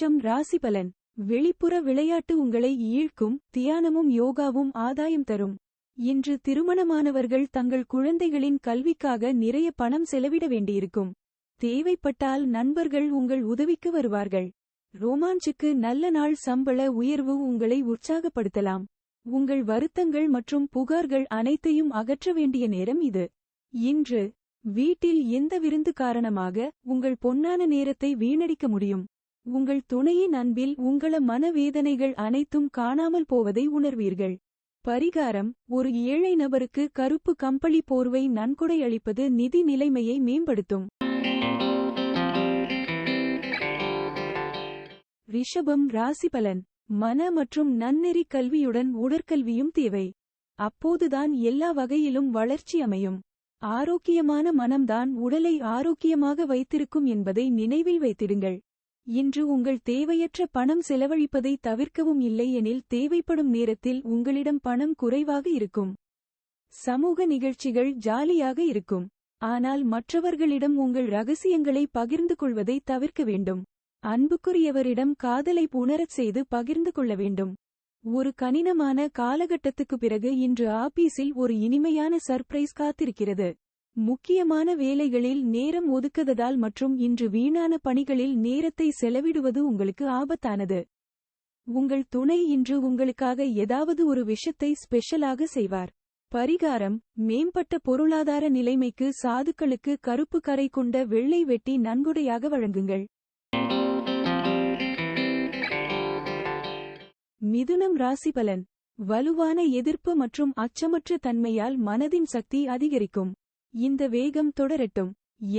மேஷம் ராசிபலன் வெளிப்புற விளையாட்டு உங்களை ஈழ்க்கும் தியானமும் யோகாவும் ஆதாயம் தரும். இன்று திருமணமானவர்கள் தங்கள் குழந்தைகளின் கல்விக்காக நிறைய பணம் செலவிட வேண்டியிருக்கும். தேவைப்பட்டால் நண்பர்கள் உங்கள் உதவிக்கு வருவார்கள். ரோமாஞ்சுக்கு நல்ல நாள் சம்பள உயர்வு உங்களை உற்சாகப்படுத்தலாம். உங்கள் வருத்தங்கள் மற்றும் புகார்கள் அனைத்தையும் அகற்ற வேண்டிய நேரம் இது. இன்று வீட்டில் எந்த விருந்து காரணமாக உங்கள் பொன்னான நேரத்தை வீணடிக்க முடியும்? உங்கள் துணையின் அன்பில் உங்கள மனவேதனைகள் அனைத்தும் காணாமல் போவதை உணர்வீர்கள். பரிகாரம் ஒரு ஏழை நபருக்கு கருப்பு கம்பளி போர்வை நன்கொடை அளிப்பது நிதி நிலைமையை மேம்படுத்தும். ரிஷபம் ராசிபலன் மன மற்றும் நன்னெறி கல்வியுடன் உடற்கல்வியும் தேவை. அப்போதுதான் எல்லா வகையிலும் வளர்ச்சி அமையும். ஆரோக்கியமான மனம்தான் உடலை ஆரோக்கியமாக வைத்திருக்கும் என்பதை நினைவில் வைத்திடுங்கள். இன்று உங்கள் தேவையற்ற பணம் செலவழிப்பதை தவிர்க்கவும் இல்லையெனில் தேவைப்படும் நேரத்தில் உங்களிடம் பணம் குறைவாக இருக்கும். சமூக நிகழ்ச்சிகள் ஜாலியாக இருக்கும். ஆனால் மற்றவர்களிடம் உங்கள் ரகசியங்களை பகிர்ந்து கொள்வதை தவிர்க்க வேண்டும். அன்புக்குரியவரிடம் காதலை உணரச் செய்து பகிர்ந்து கொள்ள வேண்டும். ஒரு கனினமான காலகட்டத்துக்கு பிறகு இன்று ஆபீஸில் ஒரு இனிமையான சர்ப்ரைஸ் காத்திருக்கிறது. முக்கியமான வேலைகளில் நேரம் ஒதுக்குததால் மற்றும் இன்று வீணான பணிகளில் நேரத்தை செலவிடுவது உங்களுக்கு ஆபத்தானது. உங்கள் துணை இன்று உங்களுக்காக ஏதாவது ஒரு விஷயத்தை ஸ்பெஷலாக செய்வார். பரிகாரம் மேம்பட்ட பொருளாதார நிலைமைக்கு சாதுக்களுக்கு கருப்பு கரை கொண்ட வெள்ளை வெட்டி நன்கொடையாக வழங்குங்கள். மிதுனம் ராசிபலன் வலுவான எதிர்ப்பு மற்றும் அச்சமற்ற தன்மையால் மனதின் சக்தி அதிகரிக்கும். இந்த வேகம் தொடரட்டும்.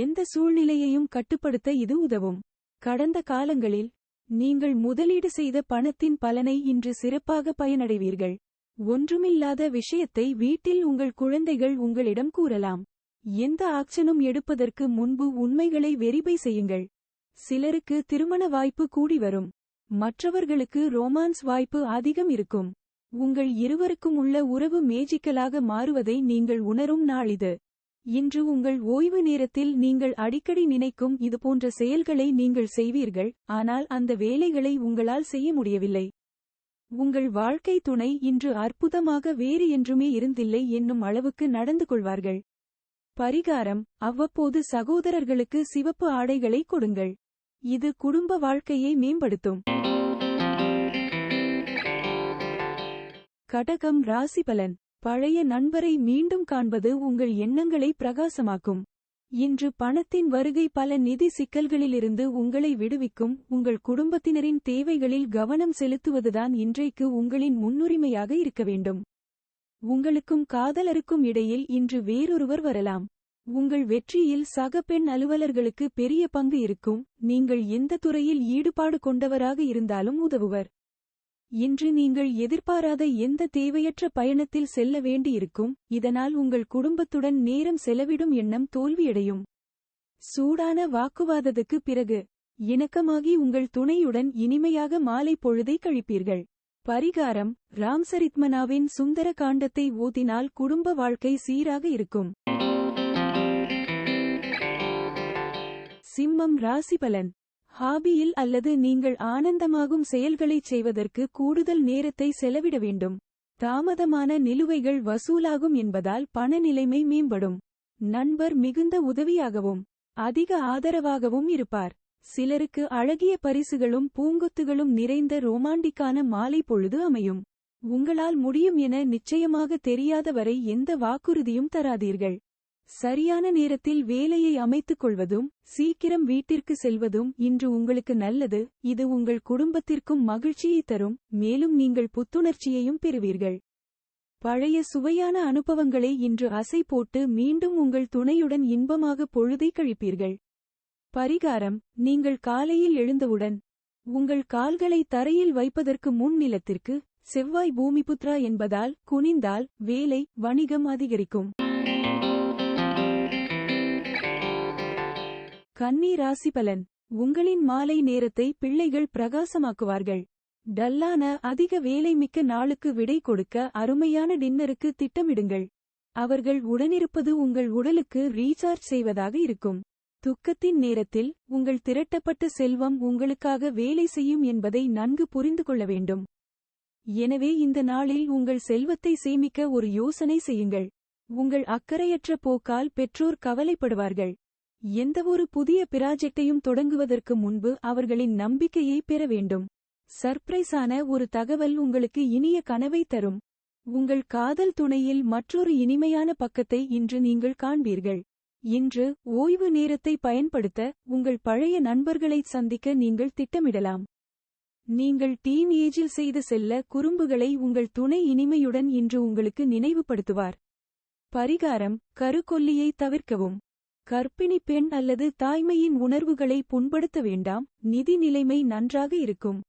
எந்த சூழ்நிலையையும் கட்டுப்படுத்த இது உதவும். கடந்த காலங்களில் நீங்கள் முதலீடு செய்த பணத்தின் பலனை இன்று சிறப்பாக பயனடைவீர்கள். ஒன்றுமில்லாத விஷயத்தை வீட்டில் உங்கள் குழந்தைகள் உங்களிடம் கூறலாம். எந்த ஆக்ஷனும் எடுப்பதற்கு முன்பு உண்மைகளை வெரிபை செய்யுங்கள். சிலருக்கு திருமண வாய்ப்பு கூடி வரும். மற்றவர்களுக்கு ரோமான்ஸ் வாய்ப்பு அதிகம் இருக்கும். உங்கள் இருவருக்கும் உள்ள உறவு மேஜிக்கலாக மாறுவதை நீங்கள் உணரும் நாளிது இன்று உங்கள் ஓய்வு நேரத்தில் நீங்கள் அடிக்கடி நினைக்கும் இதுபோன்ற செயல்களை நீங்கள் செய்வீர்கள் ஆனால் அந்த வேலைகளை உங்களால் செய்ய முடியவில்லை. உங்கள் வாழ்க்கை துணை இன்று அற்புதமாக வேறு என்றுமே இருந்தில்லை என்னும் அளவுக்கு நடந்து கொள்வார்கள். பரிகாரம் அவ்வப்போது சகோதரர்களுக்கு சிவப்பு ஆடைகளை கொடுங்கள். இது குடும்ப வாழ்க்கையை மேம்படுத்தும். கடகம் ராசிபலன் பழைய நண்பரை மீண்டும் காண்பது உங்கள் எண்ணங்களை பிரகாசமாக்கும். இன்று பணத்தின் வருகை பல நிதி சிக்கல்களிலிருந்து உங்களை விடுவிக்கும். உங்கள் குடும்பத்தினரின் தேவைகளில் கவனம் செலுத்துவதுதான் இன்றைக்கு உங்களின் முன்னுரிமையாக இருக்க வேண்டும். உங்களுக்கும் காதலருக்கும் இடையில் இன்று வேறொருவர் வரலாம். உங்கள் வெற்றியில் சக பெண் அலுவலர்களுக்கு பெரிய பங்கு இருக்கும். நீங்கள் எந்த துறையில் ஈடுபாடு கொண்டவராக இருந்தாலும் உதவுவர். இன்று நீங்கள் எதிர்பாராத எந்த தேவையற்ற பயணத்தில் செல்ல வேண்டியிருக்கும் இதனால் உங்கள் குடும்பத்துடன் நேரம் செலவிடும் எண்ணம் தோல்வியடையும். சூடான வாக்குவாதத்துக்கு பிறகு இணக்கமாகி உங்கள் துணையுடன் இனிமையாக மாலை பொழுதை கழிப்பீர்கள். பரிகாரம் ராம்சரித்மனாவின் சுந்தர காண்டத்தை ஓதினால் குடும்ப வாழ்க்கை சீராக இருக்கும். சிம்மம் ராசிபலன். ஹாபியில் அல்லது நீங்கள் ஆனந்தமாகும் செயல்களைச் செய்வதற்கு கூடுதல் நேரத்தை செலவிட வேண்டும். தாமதமான நிலுவைகள் வசூலாகும் என்பதால் பண நிலைமை மேம்படும். நண்பர் மிகுந்த உதவியாகவும் அதிக ஆதரவாகவும் இருப்பார். சிலருக்கு அழகிய பரிசுகளும் பூங்கொத்துகளும் நிறைந்த ரோமாண்டிக்கான மாலை பொழுது அமையும். உங்களால் முடியும் என நிச்சயமாக தெரியாத வரை எந்த வாக்குறுதியும் தராதீர்கள். சரியான நேரத்தில் வேலையை அமைத்துக் கொள்வதும் சீக்கிரம் வீட்டிற்கு செல்வதும் இன்று உங்களுக்கு நல்லது. இது உங்கள் குடும்பத்திற்கும் மகிழ்ச்சியை தரும் மேலும் நீங்கள் புத்துணர்ச்சியையும் பெறுவீர்கள். பழைய சுவையான அனுபவங்களை இன்று அசை போட்டு மீண்டும் உங்கள் துணையுடன் இன்பமாக பொழுதை கழிப்பீர்கள். பரிகாரம் நீங்கள் காலையில் எழுந்தவுடன் உங்கள் கால்களை தரையில் வைப்பதற்கு முன் நிலத்திற்கு செவ்வாய் பூமிபுத்ரா என்பதால் குனிந்தால் வேலை வணிகம் அதிகரிக்கும். கன்னி ராசிபலன் உங்களின் மாலை நேரத்தை பிள்ளைகள் பிரகாசமாக்குவார்கள். டல்லான அதிக வேலை மிக்க நாளுக்கு விடை கொடுக்க அருமையான டின்னருக்கு திட்டமிடுங்கள். அவர்கள் உடனிருப்பது உங்கள் உடலுக்கு ரீசார்ஜ் செய்வதாக இருக்கும். துக்கத்தின் நேரத்தில் உங்கள் திரட்டப்பட்ட செல்வம் உங்களுக்காக வேலை செய்யும் என்பதை நன்கு புரிந்து கொள்ள வேண்டும். எனவே இந்த நாளில் உங்கள் செல்வத்தை சேமிக்க ஒரு யோசனை செய்யுங்கள். உங்கள் அக்கறையற்ற போக்கால் பெற்றோர் கவலைப்படுவார்கள். எந்தவொரு புதிய பிராஜெக்டையும் தொடங்குவதற்கு முன்பு அவர்களின் நம்பிக்கையை பெற வேண்டும். சர்ப்ரைஸான ஒரு தகவல் உங்களுக்கு இனிய கனவை தரும். உங்கள் காதல் துணையில் மற்றொரு இனிமையான பக்கத்தை இன்று நீங்கள் காண்பீர்கள். இன்று ஓய்வு நேரத்தை பயன்படுத்த உங்கள் பழைய நண்பர்களைச் சந்திக்க நீங்கள் திட்டமிடலாம். நீங்கள் டீன் ஏஜில் செய்து செல்ல குறும்புகளை உங்கள் துணை இனிமையுடன் இன்று உங்களுக்கு நினைவுபடுத்துவார். பரிகாரம் கருக்கொல்லியை தவிர்க்கவும். கர்ப்பிணி பெண் அல்லது தாய்மையின் உணர்வுகளை புண்படுத்த வேண்டாம். நிதி நிலைமை நன்றாக இருக்கும்.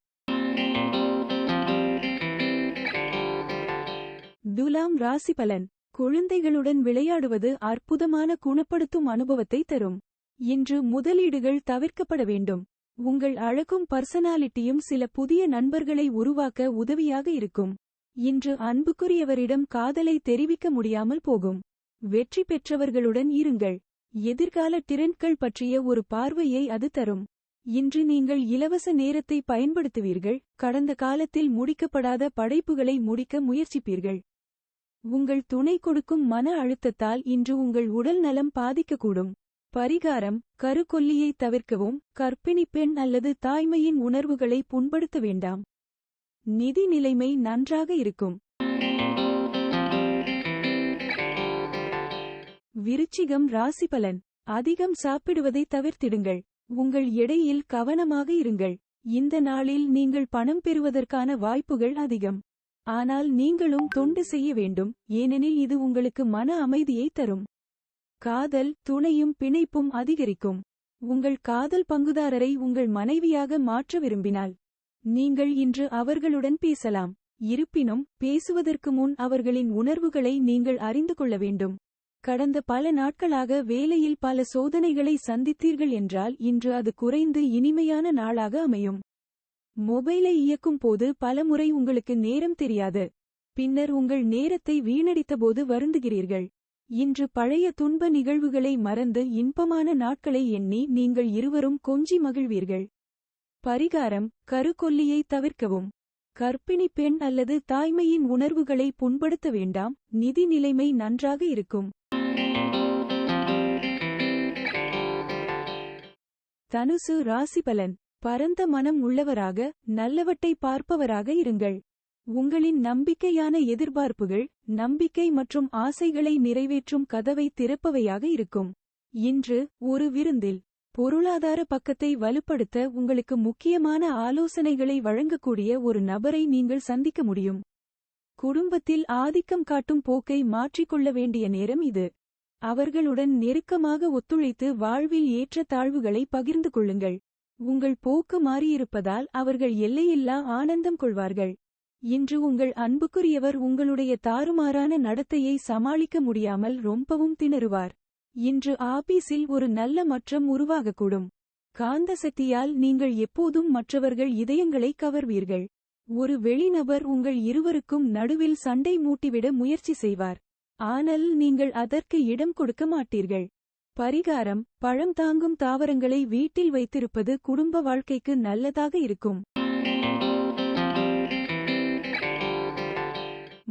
துலாம் ராசிபலன் குழந்தைகளுடன் விளையாடுவது அற்புதமான குணப்படுத்தும் அனுபவத்தை தரும். இன்று முதலீடுகள் தவிர்க்கப்பட வேண்டும். உங்கள் அழகும் பர்சனாலிட்டியும் சில புதிய நண்பர்களை உருவாக்க உதவியாக இருக்கும். இன்று அன்புக்குரியவரிடம் காதலை தெரிவிக்க முடியாமல் போகும். வெற்றி பெற்றவர்களுடன் இருங்கள். எதிர்கால டிரெண்ட்கள் பற்றிய ஒரு பார்வையை அது தரும். இன்று நீங்கள் இலவச நேரத்தை பயன்படுத்துவீர்கள் கடந்த காலத்தில் முடிக்கப்படாத படைப்புகளை முடிக்க முயற்சிப்பீர்கள். உங்கள் துணை கொடுக்கும் மன அழுத்தத்தால் இன்று உங்கள் உடல் நலம் பாதிக்கக்கூடும். பரிகாரம் கருக்கொல்லியை தவிர்க்கவும் கற்பிணி பெண் அல்லது தாய்மையின் உணர்வுகளை புண்படுத்த வேண்டாம். நிதி நிலைமை நன்றாக இருக்கும். விருச்சிகம் ராசிபலன் அதிகம் சாப்பிடுவதை தவிர்த்திடுங்கள். உங்கள் எடையில் கவனமாக இருங்கள். இந்த நாளில் நீங்கள் பணம் பெறுவதற்கான வாய்ப்புகள் அதிகம். ஆனால் நீங்களும் தொண்டு செய்ய வேண்டும். ஏனெனில் இது உங்களுக்கு மன அமைதியை தரும். காதல் துணையும் பிணைப்பும் அதிகரிக்கும். உங்கள் காதல் பங்குதாரரை உங்கள் மனைவியாக மாற்ற விரும்பினால் நீங்கள் இன்று அவர்களுடன் பேசலாம். இருப்பினும் பேசுவதற்கு முன் அவர்களின் உணர்வுகளை நீங்கள் அறிந்து கொள்ள வேண்டும். கடந்த பல நாட்களாக வேலையில் பல சோதனைகளை சந்தித்தீர்கள் என்றால் இன்று அது குறைந்து இனிமையான நாளாக அமையும். மொபைலை இயக்கும் போது பலமுறை உங்களுக்கு நேரம் தெரியாது. பின்னர் உங்கள் நேரத்தை வீணடித்தபோது வருந்துகிறீர்கள். இன்று பழைய துன்ப நிகழ்வுகளை மறந்து இன்பமான நாட்களை எண்ணி நீங்கள் இருவரும் கொஞ்சி மகிழ்வீர்கள். பரிகாரம் கருக்கொல்லியை தவிர்க்கவும். கர்ப்பிணி பெண் அல்லது தாய்மையின் உணர்வுகளை புண்படுத்த வேண்டாம். நிதி நிலைமை நன்றாக இருக்கும். தனுசு ராசிபலன் பரந்த மனம் உள்ளவராக நல்லவற்றை பார்ப்பவராக இருங்கள். உங்களின் நம்பிக்கையான எதிர்பார்ப்புகள் நம்பிக்கை மற்றும் ஆசைகளை நிறைவேற்றும் கதவை திறப்பவையாக இருக்கும். இன்று ஒரு விருந்தில் பொருளாதார பக்கத்தை வலுப்படுத்த உங்களுக்கு முக்கியமான ஆலோசனைகளை வழங்கக்கூடிய ஒரு நபரை நீங்கள் சந்திக்க முடியும். குடும்பத்தில் ஆதிக்கம் காட்டும் போக்கை மாற்றிக்கொள்ள வேண்டிய நேரம் இது. அவர்களுடன் நெருக்கமாக ஒத்துழைத்து வாழ்வில் ஏற்ற தாழ்வுகளை பகிர்ந்து கொள்ளுங்கள். உங்கள் போக்கு மாறியிருப்பதால் அவர்கள் எல்லையில்லா ஆனந்தம் கொள்வார்கள். இன்று உங்கள் அன்புக்குரியவர் உங்களுடைய தாறுமாறான நடத்தையை சமாளிக்க முடியாமல் ரொம்பவும் திணறுவார். இன்று ஆபீஸில் ஒரு நல்ல மற்றம் உருவாகக்கூடும். காந்த சக்தியால் நீங்கள் எப்போதும் மற்றவர்கள் இதயங்களை கவர்வீர்கள். ஒரு வெளிநபர் உங்கள் இருவருக்கும் நடுவில் சண்டை மூட்டிவிட முயற்சி செய்வார். ஆனால் நீங்கள் அதற்கு இடம் கொடுக்க மாட்டீர்கள். பரிகாரம் பழம் தாங்கும் தாவரங்களை வீட்டில் வைத்திருப்பது குடும்ப வாழ்க்கைக்கு நல்லதாக இருக்கும்.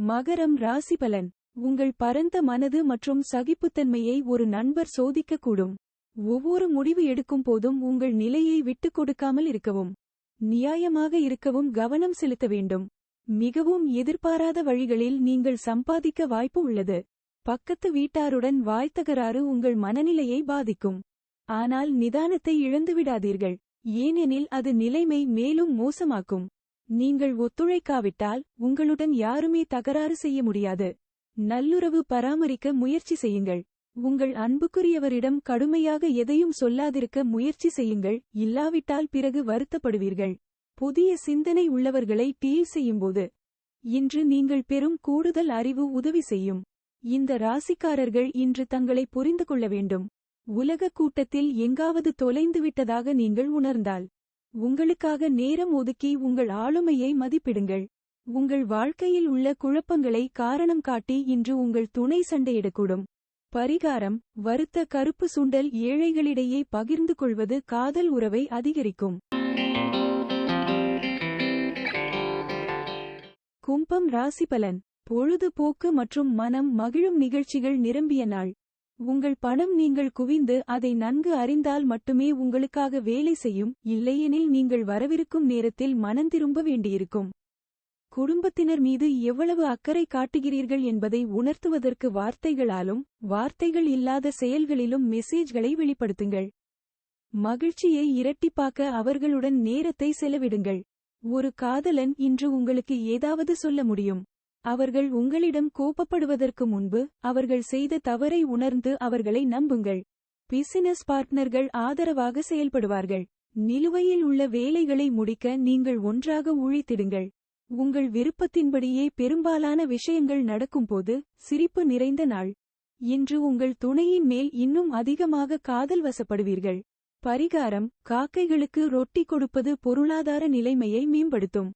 மகரம் ராசிபலன் உங்கள் பரந்த மனது மற்றும் சகிப்புத்தன்மையை ஒரு நண்பர் சோதிக்கக்கூடும். ஒவ்வொரு முடிவு எடுக்கும் போதும் உங்கள் நிலையை விட்டுக் கொடுக்காமல் இருக்கவும் நியாயமாக இருக்கவும் கவனம் செலுத்த வேண்டும். மிகவும் எதிர்பாராத வழிகளில் நீங்கள் சம்பாதிக்க வாய்ப்பு உள்ளது. பக்கத்து வீட்டாருடன் வாய்த்தகராறு உங்கள் மனநிலையை பாதிக்கும். ஆனால் நிதானத்தை இழந்துவிடாதீர்கள். ஏனெனில் அது நிலைமை மேலும் மோசமாக்கும். நீங்கள் ஒத்துழைக்காவிட்டால் உங்களுடன் யாருமே தகராறு செய்ய முடியாது. நல்லுறவு பராமரிக்க முயற்சி செய்யுங்கள். உங்கள் அன்புக்குரியவரிடம் கடுமையாக எதையும் சொல்லாதிருக்க முயற்சி செய்யுங்கள். இல்லாவிட்டால் பிறகு வருத்தப்படுவீர்கள். புதிய சிந்தனை உள்ளவர்களை டீல் செய்யும்போது இன்று நீங்கள் பெறும் கூடுதல் அறிவு உதவி செய்யும். இந்த ராசிக்காரர்கள் இன்று தங்களை புரிந்து கொள்ள வேண்டும். உலக கூட்டத்தில் எங்காவது தொலைந்துவிட்டதாக நீங்கள் உணர்ந்தால். உங்களுக்காக நேரம் ஒதுக்கி உங்கள் ஆளுமையை மதிப்பிடுங்கள். உங்கள் வாழ்க்கையில் உள்ள குழப்பங்களை காரணம் காட்டி இன்று உங்கள் துணை சண்டையிடக்கூடும். பரிகாரம் வருத்த கருப்பு சுண்டல் ஏழைகளிடையே பகிர்ந்து கொள்வது காதல் உறவை அதிகரிக்கும். கும்பம் ராசிபலன் பொழுதுபோக்கு மற்றும் மனம் மகிழும் நிகழ்ச்சிகள் நிரம்பிய நாள். உங்கள் பணம் நீங்கள் குவிந்து அதை நன்கு அறிந்தால் மட்டுமே உங்களுக்காக வேலை செய்யும் இல்லையெனில் நீங்கள் வரவிருக்கும் நேரத்தில் மனம் திரும்ப வேண்டியிருக்கும். குடும்பத்தினர் மீது எவ்வளவு அக்கறை காட்டுகிறீர்கள் என்பதை உணர்த்துவதற்கு வார்த்தைகளாலும் வார்த்தைகள் இல்லாத செயல்களிலும் மெசேஜ்களை வெளிப்படுத்துங்கள். மகிழ்ச்சியை இரட்டிப்பாக்க அவர்களுடன் நேரத்தை செலவிடுங்கள். ஒரு காதலன் இன்று உங்களுக்கு ஏதாவது சொல்ல முடியும். அவர்கள் உங்களிடம் கோபப்படுவதற்கு முன்பு அவர்கள் செய்த தவறை உணர்ந்து அவர்களை நம்புங்கள். பிசினஸ் பார்ட்னர்கள் ஆதரவாக செயல்படுவார்கள். நிலுவையில் உள்ள வேலைகளை முடிக்க நீங்கள் ஒன்றாக உழைத்திடுங்கள். உங்கள் விருப்பத்தின்படியே பெரும்பாலான விஷயங்கள் நடக்கும்போது சிரிப்பு நிறைந்த நாள். இன்று உங்கள் துணையின் மேல் இன்னும் அதிகமாக காதல் வசப்படுவீர்கள். பரிகாரம் காக்கைகளுக்கு ரொட்டி கொடுப்பது பொருளாதார நிலைமையை மேம்படுத்தும்.